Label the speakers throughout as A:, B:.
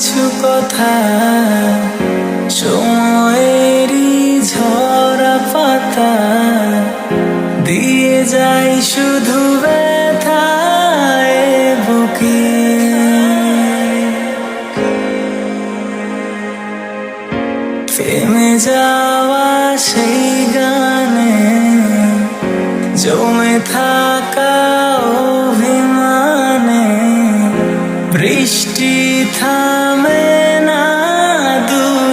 A: কিছু কথা সময়েরই ঝরা পাতা, দিয়ে যাই শুধু বুকে। থেমে যাওয়া সেই গানে, জমে থাকা অভিমানে, বৃষ্টি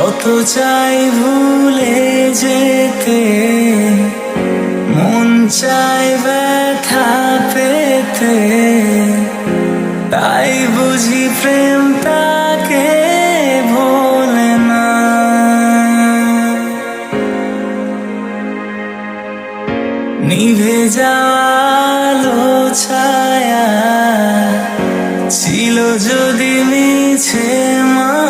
A: যত চাই ভুলে যেতে, মন চাই ব্যথা পেতে, তাই বুঝি প্রেম তাকে ভোলে না। নিভে যাওয়ালো ছায়া, ছিল যদি মিছে মায়া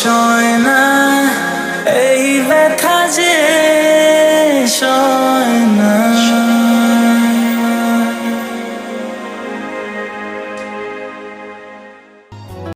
A: সয় না এই ব্যথা যে সয় না।